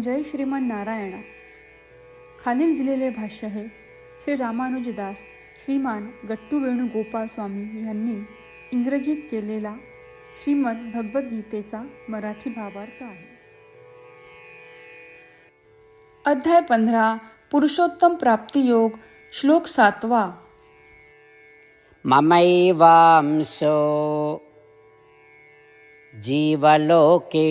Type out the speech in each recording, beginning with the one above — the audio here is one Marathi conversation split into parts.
जय श्रीमान नारायणा. खालील दिलेले भाष्य हे श्री रामानुजदास श्रीमान गट्टू वेणुगोपाल स्वामी यांनी इंग्रजीत केलेला श्रीमद भगवद्गीतेचा मराठी भावार्थ आहे. अध्याय पंधरा पुरुषोत्तम प्राप्तियोग श्लोक सातवा. ममैवांसो जीवलोके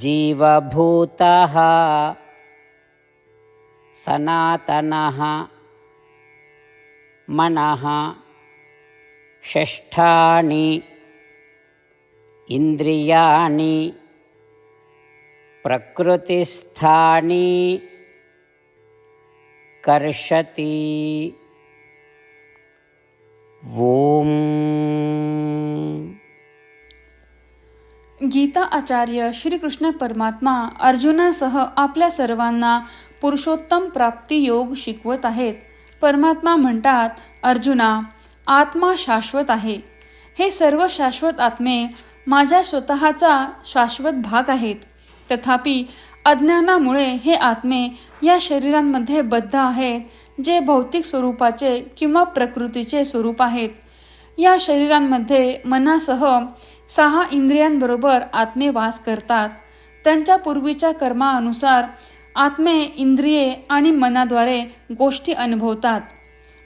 जीवभूतः सनातनः मनः षष्ठानि इन्द्रियाणि प्रकृतिस्थानि कर्षति। ॐ गीता आचार्य श्रीकृष्ण परमात्मा अर्जुनासह आपल्या सर्वांना पुरुषोत्तम प्राप्ती योग शिकवत आहेत. परमात्मा म्हणतात अर्जुना आत्मा शाश्वत आहे. हे सर्व शाश्वत आत्मे माझ्या स्वतःचा शाश्वत भाग आहेत. तथापि अज्ञानामुळे हे आत्मे या शरीरांमध्ये बद्ध आहेत जे भौतिक स्वरूपाचे किंवा प्रकृतीचे स्वरूप आहेत. या शरीरांमध्ये मनासह सहा इंद्रियांबरोबर आत्मे वास करतात. त्यांच्या पूर्वीच्या कर्मानुसार आत्मे इंद्रिये आणि मनाद्वारे गोष्टी अनुभवतात.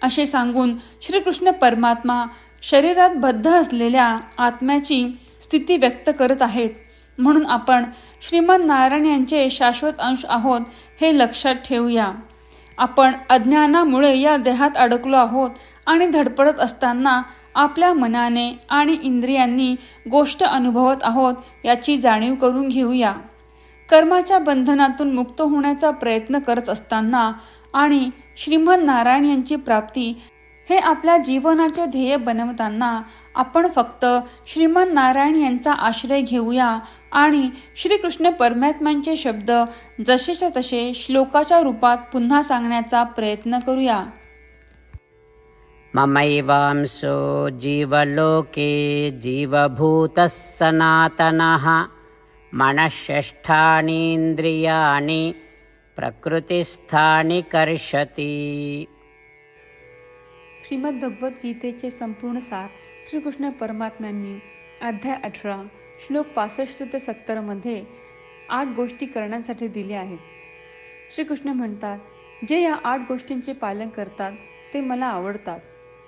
असे सांगून श्रीकृष्ण परमात्मा शरीरात बद्ध असलेल्या आत्म्याची स्थिती व्यक्त करत आहेत. म्हणून आपण श्रीमद नारायण यांचे शाश्वत अंश आहोत हे लक्षात ठेवूया. आपण अज्ञानामुळे या देहात अडकलो आहोत आणि धडपडत असताना आपल्या मनाने आणि इंद्रियांनी गोष्ट अनुभवत आहोत याची जाणीव करून घेऊया. कर्माच्या बंधनातून मुक्त होण्याचा प्रयत्न करत असताना आणि श्रीमद नारायण यांची प्राप्ती हे आपल्या जीवनाचे ध्येय बनवताना आपण फक्त श्रीमद नारायण यांचा आश्रय घेऊया आणि श्रीकृष्ण परमात्म्यांचे शब्द जसेच्या तसे श्लोकाच्या रूपात पुन्हा सांगण्याचा प्रयत्न करूया. ममैवांसो जीवलोके जीवभूतः सनातनः मनःषष्ठानीन्द्रियाणि प्रकृतिस्थानि कर्षति। श्रीमद्भगवद्गीतेचे संपूर्ण सार श्रीकृष्ण परमात्म्यांनी अध्याय अठरा श्लोक पासष्ट ते सत्तरमध्ये आठ गोष्टी करण्यासाठी दिल्या आहेत. श्रीकृष्ण म्हणतात जे या आठ गोष्टींचे पालन करतात ते मला आवडतात.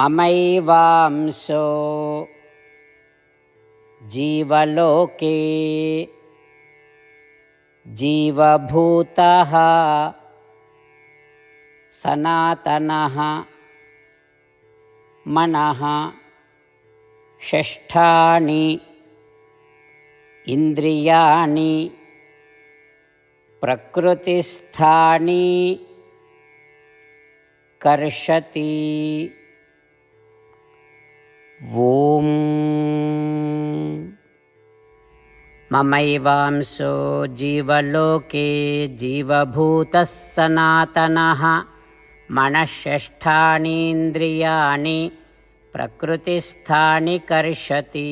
ममैवांसो जीवलोके जीवभूतः सनातनः मनः षष्ठानि इन्द्रियाणि प्रकृतिस्थानि कर्षति ॐ ममैवांसो जीवलोके जीवभूतः सनातनः मनःषष्ठानीन्द्रियाणि प्रकृतिस्थानि कर्षति